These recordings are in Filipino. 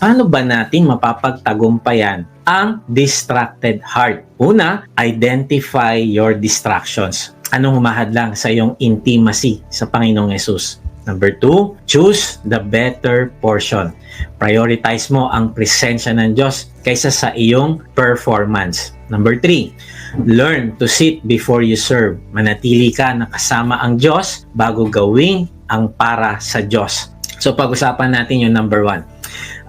paano ba natin mapapagtagumpayan ang distracted heart? Una, identify your distractions. Anong humahadlang sa iyong intimacy sa Panginoong Yesus? Number two, choose the better portion. Prioritize mo ang presensya ng Diyos kaysa sa iyong performance. Number three, learn to sit before you serve. Manatili ka na kasama ang Diyos bago gawing ang para sa Diyos. So pag-usapan natin yung number one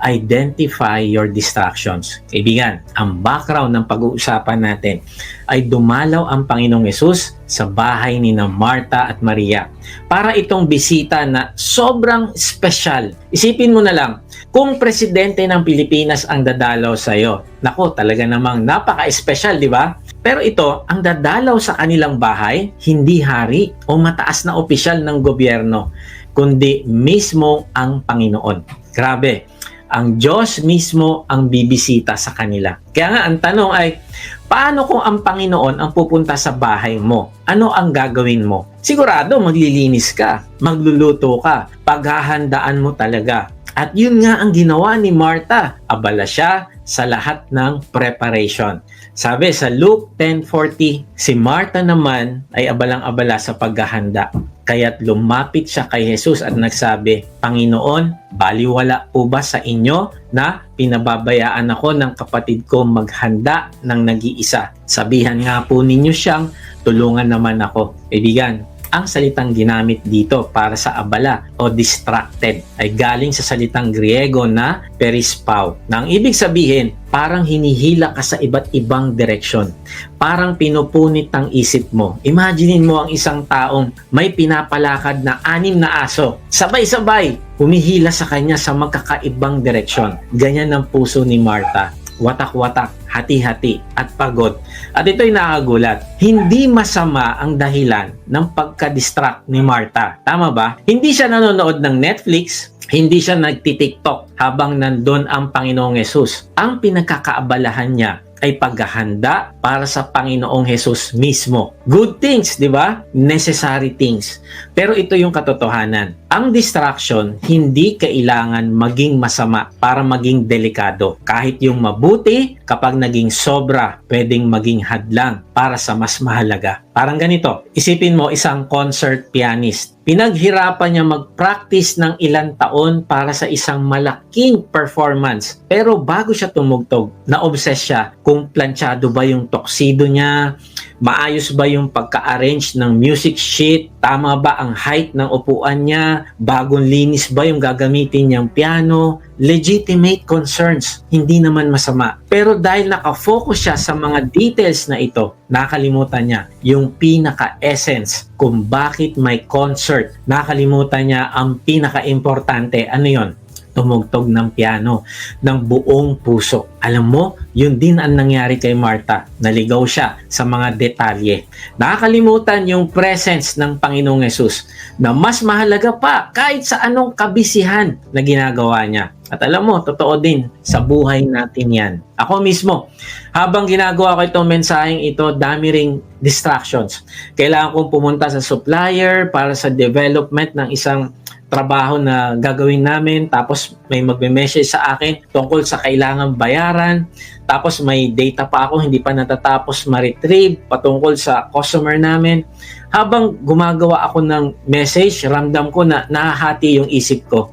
identify your distractions. Kaibigan, ang background ng pag-uusapan natin ay dumalaw ang Panginoong Yesus sa bahay ni na Marta at Maria para itong bisita na sobrang special. Isipin mo na lang, kung presidente ng Pilipinas ang dadalaw sa iyo, nako talaga namang napaka-special, di ba? Pero ito, ang dadalaw sa kanilang bahay, hindi hari o mataas na opisyal ng gobyerno, kundi mismo ang Panginoon. Grabe, ang Diyos mismo ang bibisita sa kanila. Kaya nga, ang tanong ay, paano kung ang Panginoon ang pupunta sa bahay mo? Ano ang gagawin mo? Sigurado, maglilinis ka, magluluto ka, paghahandaan mo talaga. At yun nga ang ginawa ni Martha. Abala siya sa lahat ng preparation. Sabi sa Luke 10.40, si Martha naman ay abalang-abala sa paghahanda. Kaya't lumapit siya kay Jesus at nagsabi, Panginoon, baliwala po ba sa inyo na pinababayaan ako ng kapatid ko maghanda ng nag-iisa? Sabihan nga po ninyo siyang tulungan naman ako. Ibigan, ang salitang ginamit dito para sa abala o distracted ay galing sa salitang Griego na perispao. Na ang ibig sabihin, parang hinihila ka sa iba't ibang direksyon. Parang pinupunit ang isip mo. Imaginein mo ang isang taong may pinapalakad na anim na aso. Sabay-sabay, humihila sa kanya sa magkakaibang direksyon. Ganyan ang puso ni Martha watak-watak, hati-hati at pagod. At ito'y nakagulat. Hindi masama ang dahilan ng pagka-distract ni Martha. Tama ba? Hindi siya nanonood ng Netflix, hindi siya nagti-TikTok habang nandun ang Panginoong Yesus. Ang pinagkakaabalahan niya ay paghahanda para sa Panginoong Hesus mismo. Good things, di ba? Necessary things. Pero ito yung katotohanan. Ang distraction hindi kailangan maging masama para maging delikado. Kahit yung mabuti, kapag naging sobra, pwedeng maging hadlang para sa mas mahalaga. Parang ganito, isipin mo isang concert pianist. Pinaghirapan niya mag-practice ng ilang taon para sa isang malaking performance. Pero bago siya tumugtog, na-obsess siya kung planchado ba yung toksido niya, Maayos ba yung pagka-arrange ng music sheet? Tama ba ang height ng upuan niya? Bagong linis ba yung gagamitin niyang piano? Legitimate concerns, hindi naman masama. Pero dahil nakafocus siya sa mga details na ito, nakalimutan niya yung pinaka-essence kung bakit may concert. Nakalimutan niya ang pinaka-importante. Ano yon? Tumugtog ng piano ng buong puso. Alam mo, yun din ang nangyari kay Martha. Naligaw siya sa mga detalye. Nakakalimutan yung presence ng Panginoong Yesus na mas mahalaga pa kahit sa anong kabisihan na ginagawa niya. At alam mo, totoo din sa buhay natin yan. Ako mismo, habang ginagawa ko itong mensaheng ito, dami ring distractions. Kailangan kong pumunta sa supplier para sa development ng isang trabaho na gagawin namin tapos may magme-message sa akin tungkol sa kailangan bayaran tapos may data pa ako hindi pa natatapos ma-retrieve patungkol sa customer namin habang gumagawa ako ng message ramdam ko na nahahati yung isip ko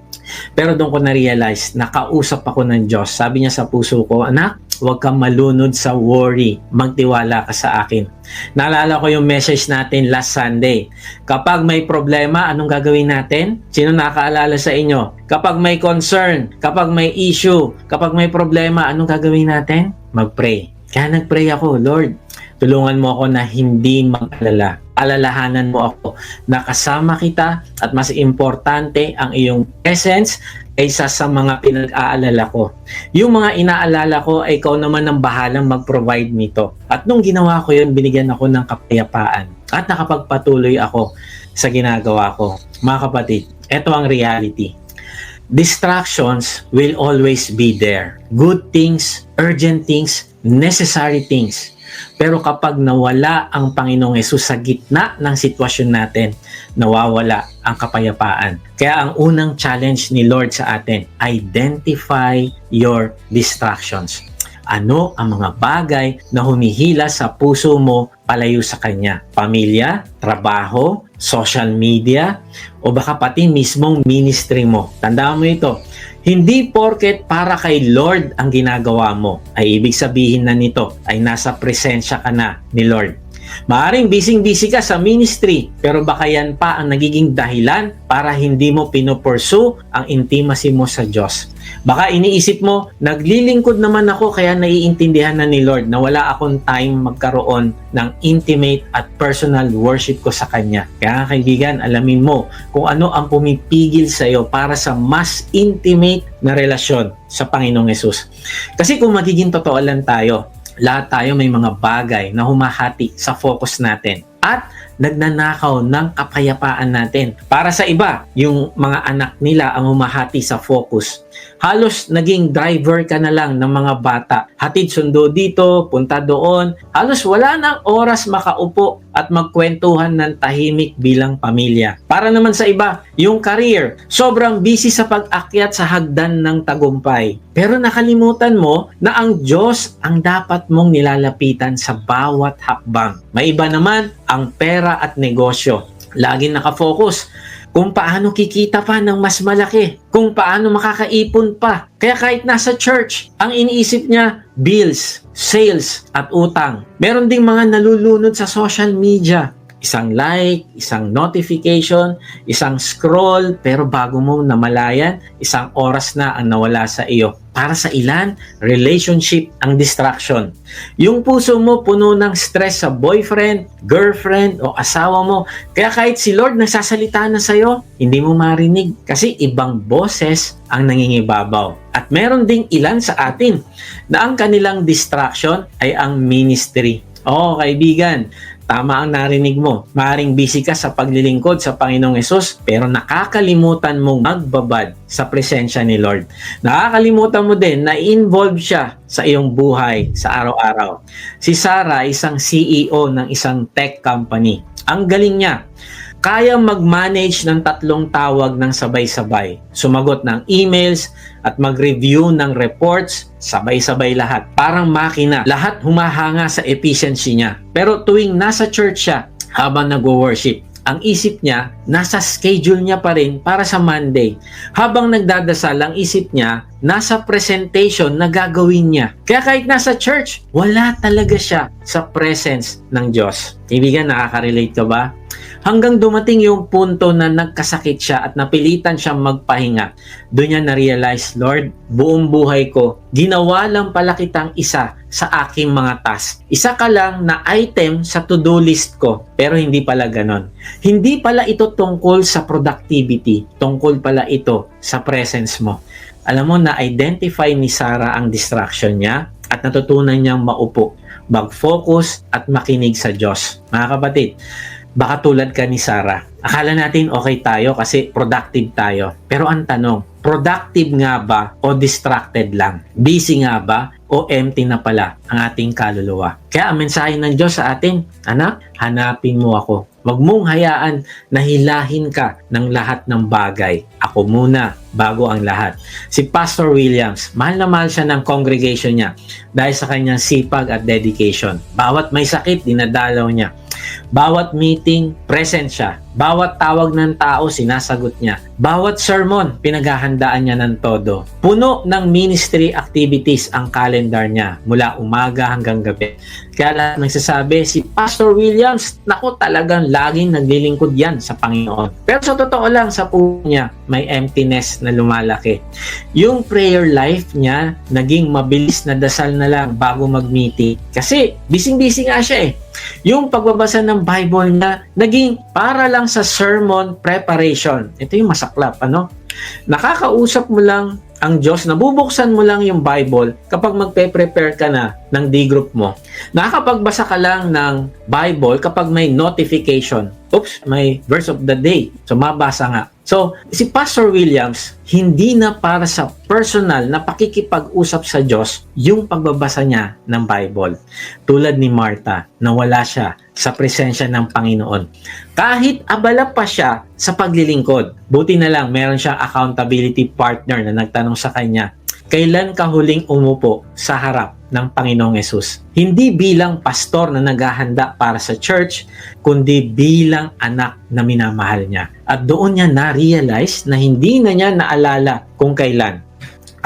pero doon ko na-realize nakausap ako ng Diyos sabi niya sa puso ko anak Huwag kang malunod sa worry. Magtiwala ka sa akin. Naalala ko yung message natin last Sunday. Kapag may problema, anong gagawin natin? Sino nakaalala sa inyo? Kapag may concern, kapag may issue, kapag may problema, anong gagawin natin? Mag-pray. Kaya nag-pray ako, Lord, tulungan mo ako na hindi mag-alala. Alalahanan mo ako na kasama kita at mas importante ang iyong essence kaysa sa mga pinag-aalala ko. Yung mga inaalala ko ay ikaw naman ang bahalang mag-provide nito. At nung ginawa ko yun, binigyan ako ng kapayapaan at nakapagpatuloy ako sa ginagawa ko. Mga kapatid, ito ang reality. Distractions will always be there. Good things, urgent things, necessary things. Pero kapag nawala ang Panginoong Yesus sa gitna ng sitwasyon natin, nawawala ang kapayapaan. Kaya ang unang challenge ni Lord sa atin, identify your distractions. Ano ang mga bagay na humihila sa puso mo palayo sa Kanya? Pamilya, trabaho, social media, o baka pati mismong ministry mo. Tandaan mo ito, hindi porket para kay Lord ang ginagawa mo, ay ibig sabihin na nito ay nasa presensya ka na ni Lord. Maaring busy-busy ka sa ministry, pero baka yan pa ang nagiging dahilan para hindi mo pinopursue ang intimacy mo sa Diyos. Baka iniisip mo, naglilingkod naman ako kaya naiintindihan na ni Lord na wala akong time magkaroon ng intimate at personal worship ko sa Kanya. Kaya kaibigan, alamin mo kung ano ang pumipigil sa iyo para sa mas intimate na relasyon sa Panginoong Yesus. Kasi kung magiging totoo lang tayo, lahat tayo may mga bagay na humahati sa focus natin at nagnanakaw ng kapayapaan natin. Para sa iba, yung mga anak nila ang humahati sa focus. Halos naging driver ka na lang ng mga bata. Hatid sundo dito, punta doon. Halos wala nang oras makaupo at magkwentuhan ng tahimik bilang pamilya. Para naman sa iba, yung career, sobrang busy sa pag-akyat sa hagdan ng tagumpay. Pero nakalimutan mo na ang Diyos ang dapat mong nilalapitan sa bawat hakbang. May iba naman ang pera at negosyo. Laging nakafocus kung paano kikita pa ng mas malaki, kung paano makakaipon pa. Kaya kahit nasa church, ang iniisip niya, bills, sales, at utang. Meron ding mga nalulunod sa social media. Isang like, isang notification, isang scroll, pero bago mo namalayan, isang oras na ang nawala sa iyo. Para sa ilan, relationship ang distraction. Yung puso mo puno ng stress sa boyfriend, girlfriend, o asawa mo. Kaya kahit si Lord nagsasalita na sa'yo, hindi mo marinig kasi ibang boses ang nangingibabaw. At meron ding ilan sa atin na ang kanilang distraction ay ang ministry. Oo, kaibigan, tama ang narinig mo. Maring busy ka sa paglilingkod sa Panginoong Yesus, pero nakakalimutan mong magbabad sa presensya ni Lord. Nakakalimutan mo din na involved siya sa iyong buhay sa araw-araw. Si Sarah, isang CEO ng isang tech company. Ang galing niya. Kaya mag-manage ng tatlong tawag ng sabay-sabay. Sumagot ng emails at mag-review ng reports, sabay-sabay lahat. Parang makina, lahat humahanga sa efficiency niya. Pero tuwing nasa church siya, habang nag-worship, ang isip niya, nasa schedule niya pa rin para sa Monday. Habang nagdadasal, ang isip niya, nasa presentation na gagawin niya. Kaya kahit nasa church, wala talaga siya sa presence ng Diyos. Ibigan, nakaka-relate ka ba? Hanggang dumating yung punto na nagkasakit siya at napilitan siyang magpahinga. Doon niya na-realize, Lord, buong buhay ko, ginawa lang pala kitang isa sa aking mga task. Isa ka lang na item sa to-do list ko, pero hindi pala ganon. Hindi pala ito tungkol sa productivity, tungkol pala ito sa presence mo. Alam mo, na-identify ni Sarah ang distraction niya at natutunan niyang maupo, mag-focus at makinig sa Diyos. Mga kapatid, baka tulad ka ni Sarah. Akala natin okay tayo kasi productive tayo. Pero ang tanong, productive nga ba o distracted lang? Busy nga ba o empty na pala ang ating kaluluwa? Kaya ang mensahe ng Diyos sa atin, anak, hanapin mo ako. Huwag mong hayaan na hilahin ka ng lahat ng bagay. Ako muna bago ang lahat. Si Pastor Williams, mahal na mahal siya ng congregation niya dahil sa kanyang sipag at dedication. Bawat may sakit, dinadalaw niya. Bawat meeting, present siya. Bawat tawag ng tao, sinasagot niya. Bawat sermon, pinaghahandaan niya ng todo. Puno ng ministry activities ang calendar niya mula umaga hanggang gabi. Kaya lahat nagsasabi, si Pastor Williams, nako talagang laging naglilingkod yan sa Panginoon. Pero sa totoo lang, sa puso niya, may emptiness na lumalaki. Yung prayer life niya, naging mabilis na dasal na lang bago mag-meeting. Kasi, busy-busy nga siya eh. Yung pagbabasa ng Bible niya, naging para lang sa sermon preparation. Ito yung masaklap, ano? Nakakausap mo lang ang Diyos, nabubuksan mo lang yung Bible kapag magpe-prepare ka na ng D-group mo. Nakakapagbasa ka lang ng Bible kapag may notification. Oops, may verse of the day. So, mabasa nga. So, si Pastor Williams, hindi na para sa personal na pakikipag-usap sa Diyos yung pagbabasa niya ng Bible. Tulad ni Martha, na wala siya sa presensya ng Panginoon. Kahit abala pa siya sa paglilingkod, buti na lang meron siyang accountability partner na nagtanong sa kanya, kailan ka huling umupo sa harap ng Panginoong Yesus? Hindi bilang pastor na naghahanda para sa church, kundi bilang anak na minamahal niya. At doon niya na-realize na hindi na niya naalala kung kailan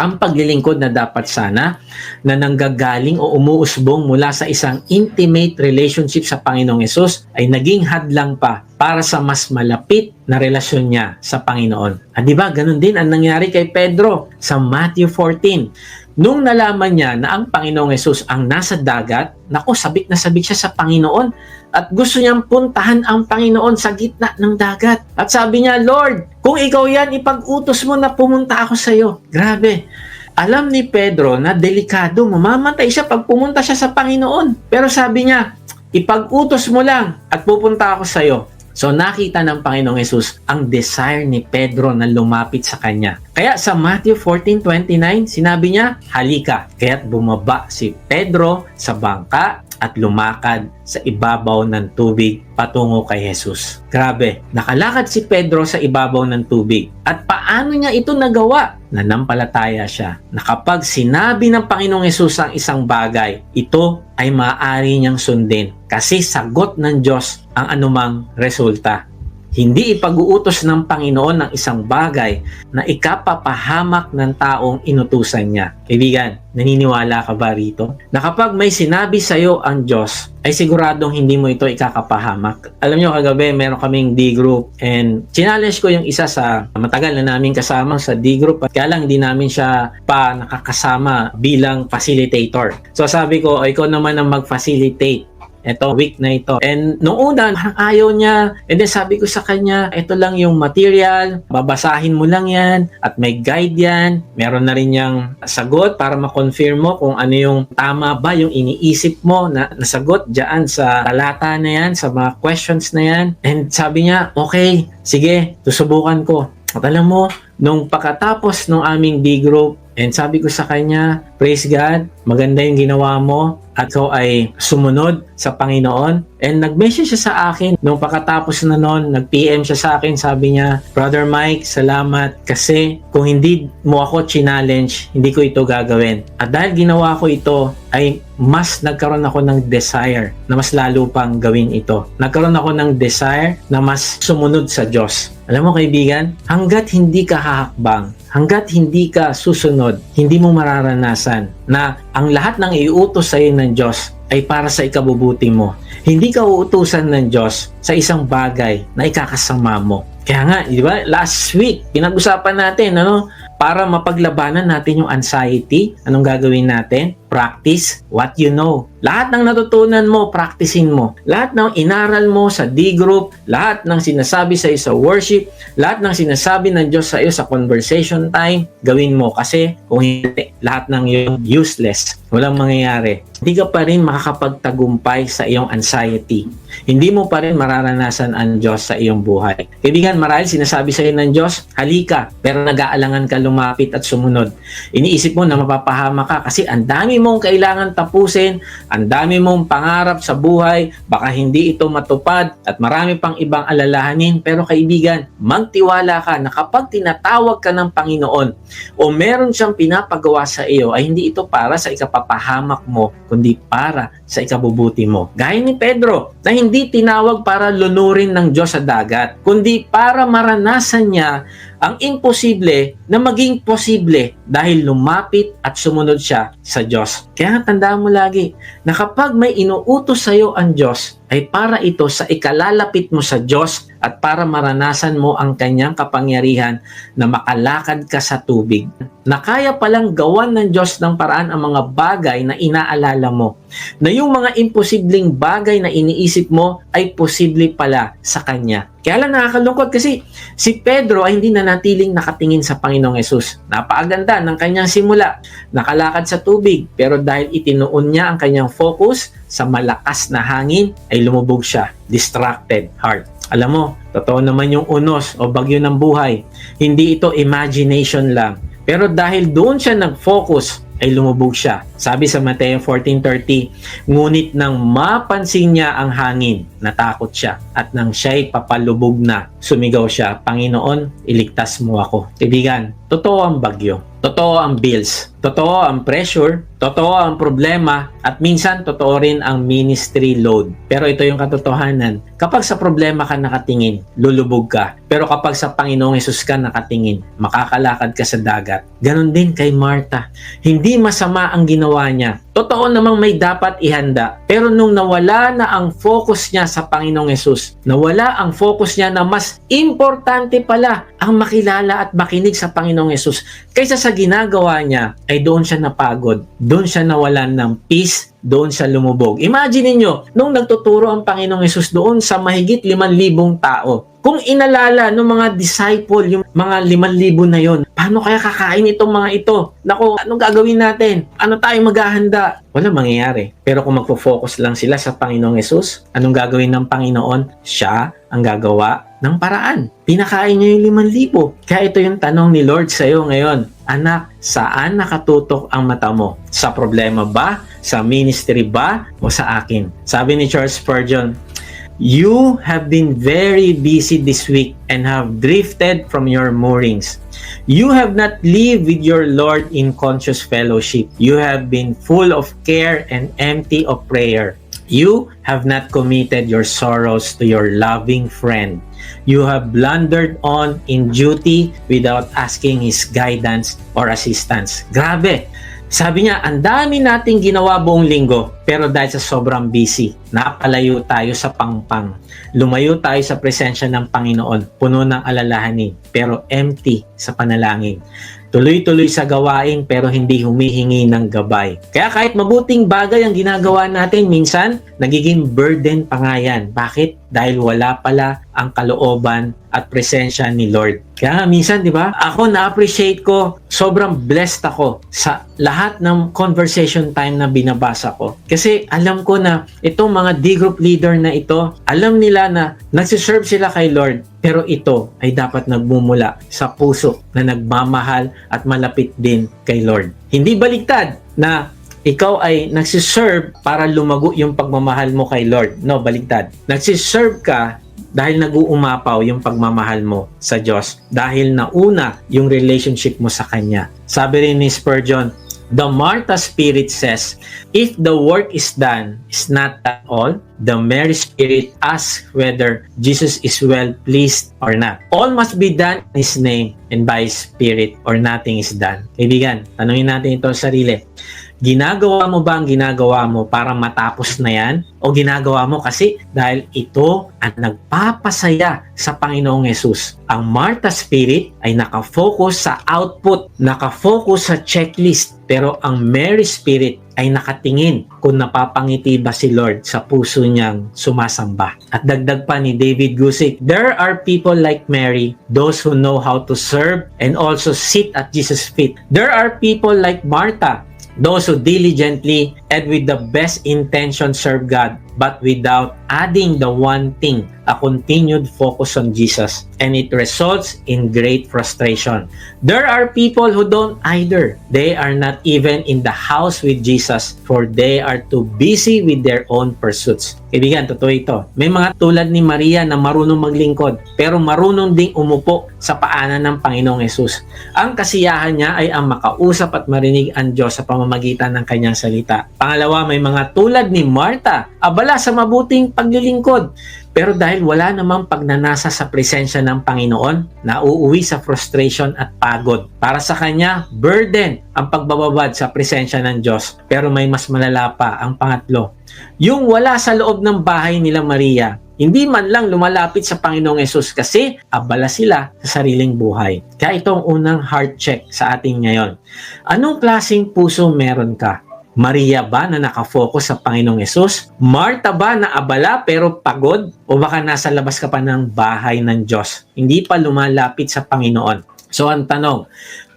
ang paglilingkod na dapat sana na nanggagaling o umuusbong mula sa isang intimate relationship sa Panginoong Yesus ay naging hadlang pa para sa mas malapit na relasyon niya sa Panginoon. At di ba, ganun din ang nangyari kay Pedro sa Matthew 14. Nung nalaman niya na ang Panginoong Yesus ang nasa dagat, nako, sabik na sabik siya sa Panginoon at gusto niyang puntahan ang Panginoon sa gitna ng dagat. At sabi niya, Lord, kung ikaw yan, ipag-utos mo na pumunta ako sa iyo. Grabe. Alam ni Pedro na delikado, mamamatay siya pag pumunta siya sa Panginoon. Pero sabi niya, ipag-utos mo lang at pupunta ako sa iyo. So nakita ng Panginoong Yesus ang desire ni Pedro na lumapit sa kanya. Kaya sa Matthew 14:29, sinabi niya, "Halika." Kaya't bumaba si Pedro sa bangka at lumakad sa ibabaw ng tubig patungo kay Jesus. Grabe, nakalakad si Pedro sa ibabaw ng tubig. At paano niya ito nagawa? Nanampalataya siya na kapag sinabi ng Panginoong Yesus ang isang bagay, ito ay maaari niyang sundin kasi sagot ng Diyos ang anumang resulta. Hindi ipag-uutos ng Panginoon ng isang bagay na ikapapahamak ng taong inutusan niya. Kaibigan, naniniwala ka ba rito? Na kapag may sinabi sa iyo ang Diyos, ay siguradong hindi mo ito ikakapahamak. Alam niyo kagabi, meron kaming D group and challenge ko yung isa sa matagal na namin kasama sa D group at kaya lang hindi namin siya pa nakakasama bilang facilitator. So sabi ko, ikaw naman ang mag-facilitate eto week na ito. And noong una, parang ayaw niya. And then sabi ko sa kanya, ito lang yung material, babasahin mo lang yan, at may guide yan. Meron na rin niyang sagot para ma-confirm mo kung ano yung tama ba yung iniisip mo na nasagot dyan sa talata na yan, sa mga questions na yan. And sabi niya, okay, sige, susubukan ko. At alam mo, nung pagkatapos ng aming D group, and sabi ko sa kanya, praise God, maganda yung ginawa mo, at ikaw ay sumunod sa Panginoon. And nag-message siya sa akin nung pagkatapos na noon, nag-PM siya sa akin, sabi niya, Brother Mike, salamat kasi kung hindi mo ako challenge, hindi ko ito gagawin. At dahil ginawa ko ito, ay mas nagkaroon ako ng desire na mas lalo pang gawin ito. Nagkaroon ako ng desire na mas sumunod sa Diyos. Alam mo kaibigan, hanggat hindi ka hahakbang, hanggat hindi ka susunod, hindi mo mararanasan na ang lahat ng iutos sa iyo ng Diyos ay para sa ikabubuti mo. Hindi ka uutusan ng Diyos sa isang bagay na ikakasama mo. Kaya nga, di ba, last week, pinag-usapan natin, ano, para mapaglabanan natin yung anxiety, anong gagawin natin? Practice what you know. Lahat ng natutunan mo, practicing mo. Lahat ng inaral mo sa D-group, lahat ng sinasabi sa iyo sa worship, lahat ng sinasabi ng Diyos sa iyo sa conversation time, gawin mo. Kasi kung hindi, lahat ng yun useless. Walang mangyayari. Hindi ka pa rin makakapagtagumpay sa iyong anxiety. Hindi mo pa rin mararanasan ang Diyos sa iyong buhay. Kaibigan, marahil sinasabi sa iyo ng Diyos, halika, pero nag-aalangan ka lumapit at sumunod. Iniisip mo na mapapahama ka kasi ang dami mong kailangan tapusin, ang dami mong pangarap sa buhay, baka hindi ito matupad at marami pang ibang alalahanin. Pero kaibigan, magtiwala ka na kapag tinatawag ka ng Panginoon o meron siyang pinapagawa sa iyo ay hindi ito para sa ikapapahamak mo, kundi para sa ikabubuti mo. Gaya ni Pedro, na hindi tinawag para lunurin ng Diyos sa dagat, kundi para maranasan niya ang imposible na maging posible dahil lumapit at sumunod siya sa Diyos. Kaya tandaan mo lagi na kapag may inuutos sa iyo ang Diyos, ay para ito sa ikalalapit mo sa Diyos at para maranasan mo ang kanyang kapangyarihan na makalakad ka sa tubig. Na kaya palang gawan ng Diyos ng paraan ang mga bagay na inaalala mo. Na yung mga imposibleng bagay na iniisip mo ay posible pala sa Kanya. Kaya lang nakakalungkot kasi si Pedro ay hindi na natiling nakatingin sa Panginoong Yesus. Napakaganda ng kanyang simula. Nakalakad sa tubig pero dahil itinuon niya ang kanyang focus sa malakas na hangin ay lumubog siya. Distracted heart. Alam mo, Totoo naman yung unos o bagyo ng buhay. Hindi ito imagination lang. Pero dahil doon siya nag-focus, ay lumubog siya. Sabi sa Mateo 14.30, Ngunit nang mapansin niya ang hangin, natakot siya. At nang siya'y papalubog na, sumigaw siya, Panginoon, iligtas mo ako. Kaibigan, totoo ang bagyo. Totoo ang bills. Totoo ang pressure. Totoo ang problema. At minsan, totoo rin ang ministry load. Pero ito yung katotohanan. Kapag sa problema ka nakatingin, lulubog ka. Pero kapag sa Panginoong Yesus ka nakatingin, makakalakad ka sa dagat. Ganon din kay Martha. Hindi masama ang ginawa niya. Totoo namang may dapat ihanda. Pero nung nawala na ang focus niya sa Panginoong Yesus, nawala ang focus niya na mas importante pala ang makilala at makinig sa Panginoong Yesus kaysa sa ginagawa niya, ay doon siya napagod. Doon siya nawalan ng peace, doon siya lumubog. Imagine niyo nung nagtuturo ang Panginoong Yesus doon sa mahigit 5,000 tao, kung inalala ng mga disciple yung mga 5,000 na yon, paano kaya kakain itong mga ito? Nako, anong gagawin natin? Ano tayo maghahanda? Wala mangyayari. Pero kung magfo-focus lang sila sa Panginoong Yesus, anong gagawin ng Panginoon? Siya ang gagawa ng paraan. Pinakain niya yung 5,000. Kaya ito yung tanong ni Lord sa iyo ngayon. Anak, saan nakatutok ang mata mo? Sa problema ba? Sa ministry ba? O sa akin? Sabi ni Charles Spurgeon, You have been very busy this week and have drifted from your moorings. You have not lived with your Lord in conscious fellowship. You have been full of care and empty of prayer. You have not committed your sorrows to your loving friend. You have blundered on in duty without asking His guidance or assistance. Grabe! Sabi niya, ang dami nating ginawa buong linggo, pero dahil sa sobrang busy, napalayo tayo sa pangpang. Lumayo tayo sa presensya ng Panginoon, puno ng alalahanin, pero empty sa panalangin. Tuloy-tuloy sa gawain pero hindi humihingi ng gabay. Kaya kahit mabuting bagay ang ginagawa natin, minsan nagiging burden pa nga yan. Bakit? Dahil wala pala ang kalooban at presensya ni Lord. Kaya minsan, di ba? Ako na-appreciate ko, sobrang blessed ako sa lahat ng conversation time na binabasa ko. Kasi alam ko na itong mga D-group leader na ito, alam nila na nagsiserve sila kay Lord. Pero ito ay dapat nagmumula sa puso na nagmamahal at malapit din kay Lord. Hindi baligtad na ikaw ay nagsiserve para lumago yung pagmamahal mo kay Lord. No, baligtad. Nagsiserve ka dahil nag-uumapaw yung pagmamahal mo sa Diyos. Dahil nauna yung relationship mo sa Kanya. Sabi rin ni Spurgeon, The Martha Spirit says, if the work is done, is not at all, the Mary Spirit asks whether Jesus is well pleased or not. All must be done in His name and by His Spirit or nothing is done. Kaibigan, tanungin natin ito sa sarili. Ginagawa mo ba ang ginagawa mo para matapos na yan? O ginagawa mo kasi dahil ito ang nagpapasaya sa Panginoong Yesus. Ang Martha Spirit ay nakafocus sa output, nakafocus sa checklist, pero ang Mary Spirit ay nakatingin kung napapangiti ba si Lord sa puso niyang sumasamba. At dagdag pa ni David Gusick, There are people like Mary, those who know how to serve and also sit at Jesus' feet. There are people like Martha, those who diligently and with the best intention serve God, but without adding the one thing, a continued focus on Jesus. And it results in great frustration. There are people who don't either. They are not even in the house with Jesus for they are too busy with their own pursuits. Kaibigan, totoo ito. May mga tulad ni Maria na marunong maglingkod, pero marunong ding umupo sa paanan ng Panginoong Yesus. Ang kasiyahan niya ay ang makausap at marinig ang Diyos sa pamamagitan ng kanyang salita. Pangalawa, may mga tulad ni Martha, abala sa mabuting paglilingkod. Pero dahil wala namang pagnanasa sa presensya ng Panginoon, nauuwi sa frustration at pagod. Para sa kanya, burden ang pagbababad sa presensya ng Diyos. Pero may mas malala pa ang pangatlo. Yung wala sa loob ng bahay nila Maria, hindi man lang lumalapit sa Panginoong Yesus kasi abala sila sa sariling buhay. Kaya ito ang unang heart check sa ating ngayon. Anong klaseng puso meron ka? Maria ba na nakafocus sa Panginoong Yesus? Marta ba na abala pero pagod? O baka nasa labas ka pa ng bahay ng Diyos? Hindi pa lumalapit sa Panginoon. So ang tanong,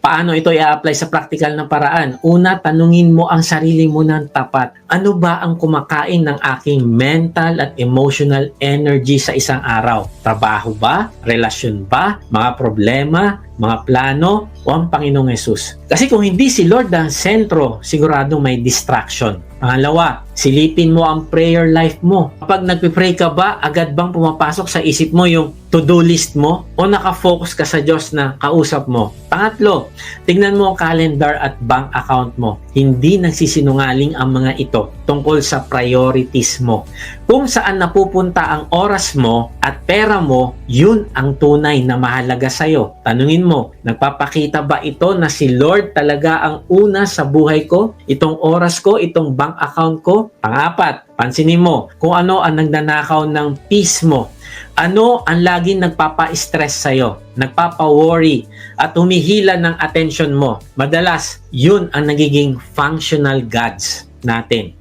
Paano ito i-apply sa practical na paraan? Una, tanungin mo ang sarili mo ng tapat. Ano ba ang kumakain ng aking mental at emotional energy sa isang araw? Trabaho ba? Relasyon ba? Mga problema? Mga plano? O ang Panginoong Yesus? Kasi kung hindi si Lord ang sentro, siguradong may distraction. Pangalawa, silipin mo ang prayer life mo. Kapag nagpe-pray ka ba, agad bang pumapasok sa isip mo yung to-do list mo o nakafocus ka sa Diyos na kausap mo? Pangatlo, tignan mo ang calendar at bank account mo. Hindi nagsisinungaling ang mga ito tungkol sa priorities mo. Kung saan napupunta ang oras mo at pera mo, yun ang tunay na mahalaga sa'yo. Tanungin mo, nagpapakita ba ito na si Lord talaga ang una sa buhay ko? Itong oras ko, itong bank account ko? Pangapat, pansinin mo kung ano ang nagnanakaw ng peace mo. Ano ang laging nagpapa-stress sa'yo, nagpapa-worry, at humihila ng attention mo? Madalas, yun ang nagiging functional gods natin.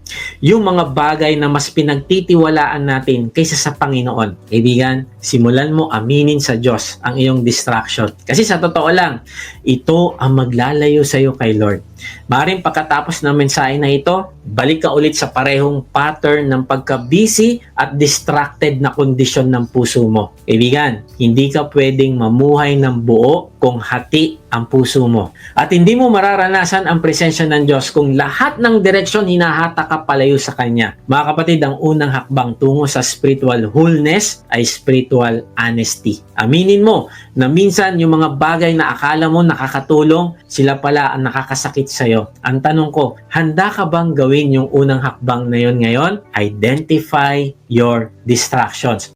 Yung mga bagay na mas pinagtitiwalaan natin kaysa sa Panginoon. Kaibigan, simulan mo aminin sa Diyos ang iyong distraction. Kasi sa totoo lang, ito ang maglalayo sa iyo kay Lord. Maring pagkatapos ng mensahe na ito, balik ka ulit sa parehong pattern ng pagka-busy at distracted na kondisyon ng puso mo. Kaibigan, hindi ka pwedeng mamuhay ng buo kung hati ang puso mo. At hindi mo mararanasan ang presensya ng Diyos kung lahat ng direksyon hinahata ka palayo sa Kanya. Mga kapatid, ang unang hakbang tungo sa spiritual wholeness ay spiritual honesty. Aminin mo na minsan yung mga bagay na akala mo nakakatulong, sila pala ang nakakasakit sa'yo. Ang tanong ko, handa ka bang gawin yung unang hakbang na yon ngayon? Identify your distractions.